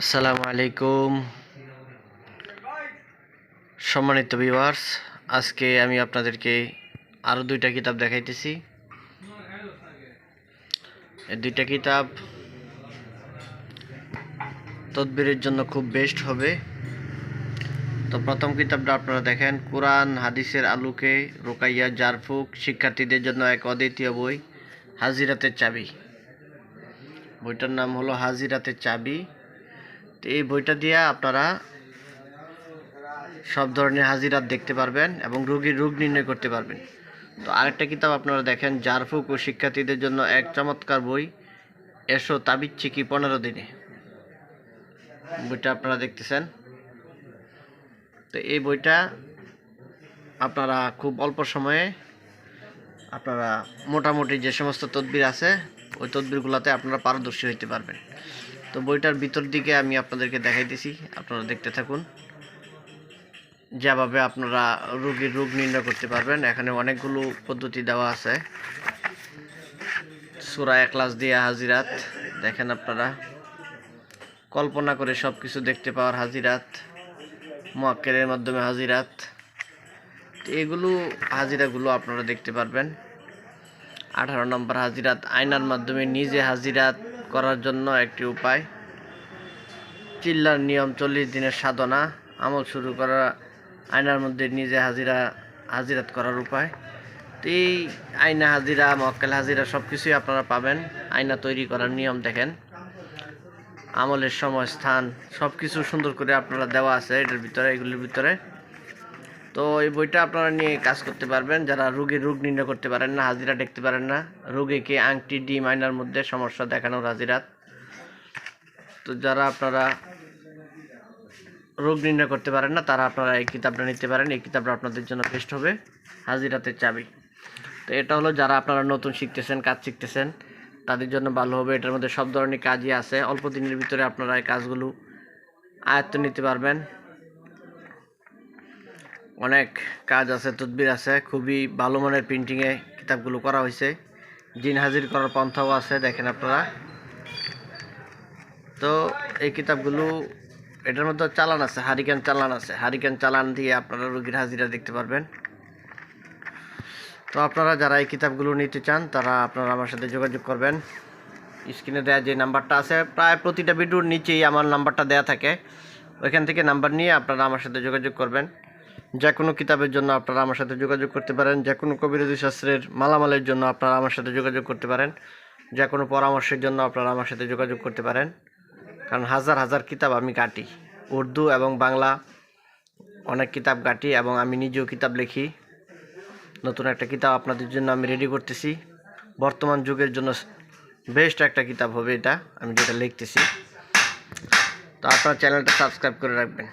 আসসালামু আলাইকুম সম্মানিত ভিউয়ার্স আজকে আমি আপনাদেরকে আরও দুইটা কিতাব দেখাইতেছি। এই দুইটা কিতাব তদবিরের জন্য খুব বেস্ট হবে। তো প্রথম কিতাবটা আপনারা দেখেন, কোরআন, হাদিসের আলোকে রোকাইয়া জারফুক শিক্ষার্থীদের জন্য এক অদ্বিতীয় বই, হাজিরাতের চাবি। বইটার নাম হলো হাজিরাতের চাবি। তো এই বইটা দিয়ে আপনারা সব ধরনের হাজিরাত দেখতে পারবেন এবং রোগীর রোগ নির্ণয় করতে পারবেন। তো আরেকটা কিতাব আপনারা দেখেন, জারফুক ও শিক্ষার্থীদের জন্য এক চমৎকার বই, এসো তাবিচ্ছি কি পনেরো দিনে। বইটা আপনারা দেখতেছেন। তো এই বইটা আপনারা খুব অল্প সময়ে আপনারা মোটামুটি যে সমস্ত তদবির আছে, ওই তদবিরগুলোতে আপনারা পারদর্শী হইতে পারবেন। তো বইটার ভিতর দিকে আমি আপনাদেরকে দেখাইতেছি। আপনারা দেখতে থাকুন। যেভাবে আপনারা রোগীর রোগ নির্ণয় করতে পারবেন, এখানে অনেকগুলো পদ্ধতি দেওয়া আছে। সুরা একলাস দিয়ে হাজিরাত, দেখেন আপনারা। কল্পনা করে সব কিছু দেখতে পাওয়ার হাজিরাত, মোয়াক্কেলের মাধ্যমে হাজিরাত। এগুলো হাজিরাগুলো আপনারা দেখতে পারবেন। আঠারো নম্বর হাজিরাত, আয়নার মাধ্যমে নিজে হাজিরাত করার জন্য একটি উপায়। চিল্লার নিয়ম চল্লিশ দিনের সাধনা, আমল শুরু করা আয়নার মধ্যে নিজে হাজিরা, হাজিরাত করার উপায়। তো এই আয়না হাজিরা, মক্কেল হাজিরা সব কিছুই আপনারা পাবেন। আয়না তৈরি করার নিয়ম দেখেন। আমলের সময়, স্থান সব কিছু সুন্দর করে আপনারা দেওয়া আছে এটার ভিতরে, এগুলির ভিতরে। তো এই বইটা আপনারা নিয়ে কাজ করতে পারবেন। যারা রোগীর রোগ নির্ণয় করতে পারেন না, হাজিরা দেখতে পারেন না রোগীকে আংটি, ডিম, আয়নার মধ্যে সমস্যা দেখানোর হাজিরাত। তো যারা আপনারা রোগ নির্ণয় করতে পারেন না, তারা আপনারা এই কিতাবটা নিতে পারেন। এই কিতাবটা আপনাদের জন্য বেস্ট হবে হাজিরাতের চাবি। তো এটা হলো যারা আপনারা নতুন শিখতেছেন, কাজ শিখতেছেন, তাদের জন্য ভালো হবে। এটার মধ্যে সব ধরনের কাজই আছে। অল্প দিনের ভিতরে আপনারা এই কাজগুলো আয়ত্ত নিতে পারবেন। অনেক কাজ আছে, তদবির আছে। খুবই ভালো মানের প্রিন্টিংয়ে কিতাবগুলো করা হয়েছে। জিন হাজির করার পন্থাও আছে, দেখেন আপনারা। তো এই কিতাবগুলো এটার মধ্যে চালান আছে, হারিকেন চালান আছে। হারিকেন চালান দিয়ে আপনারা রুগীর হাজিরা দেখতে পারবেন। তো আপনারা যারা এই কিতাবগুলো নিতে চান, তারা আপনারা আমার সাথে যোগাযোগ করবেন। স্ক্রিনে দেওয়া যে নাম্বারটা আছে, প্রায় প্রতিটা ভিডিওর নিচেই আমার নাম্বারটা দেওয়া থাকে। ওইখান থেকে নাম্বার নিয়ে আপনারা আমার সাথে যোগাযোগ করবেন। যে কোনো কিতাবের জন্য আপনারা আমার সাথে যোগাযোগ করতে পারেন। যে কোনো কবিরাজি শাস্ত্রের মালামালের জন্য আপনারা আমার সাথে যোগাযোগ করতে পারেন। যে কোনো পরামর্শের জন্য আপনারা আমার সাথে যোগাযোগ করতে পারেন। কারণ হাজার হাজার কিতাব আমি কাটি। উর্দু এবং বাংলা অনেক কিতাব কাটি এবং আমি নিজেও কিতাব লিখি। নতুন একটা কিতাব আপনাদের জন্য আমি রেডি করতেছি। বর্তমান যুগের জন্য বেস্ট একটা কিতাব হবে এটা, আমি যেটা লিখতেছি। তো আপনার চ্যানেলটা সাবস্ক্রাইব করে রাখবেন।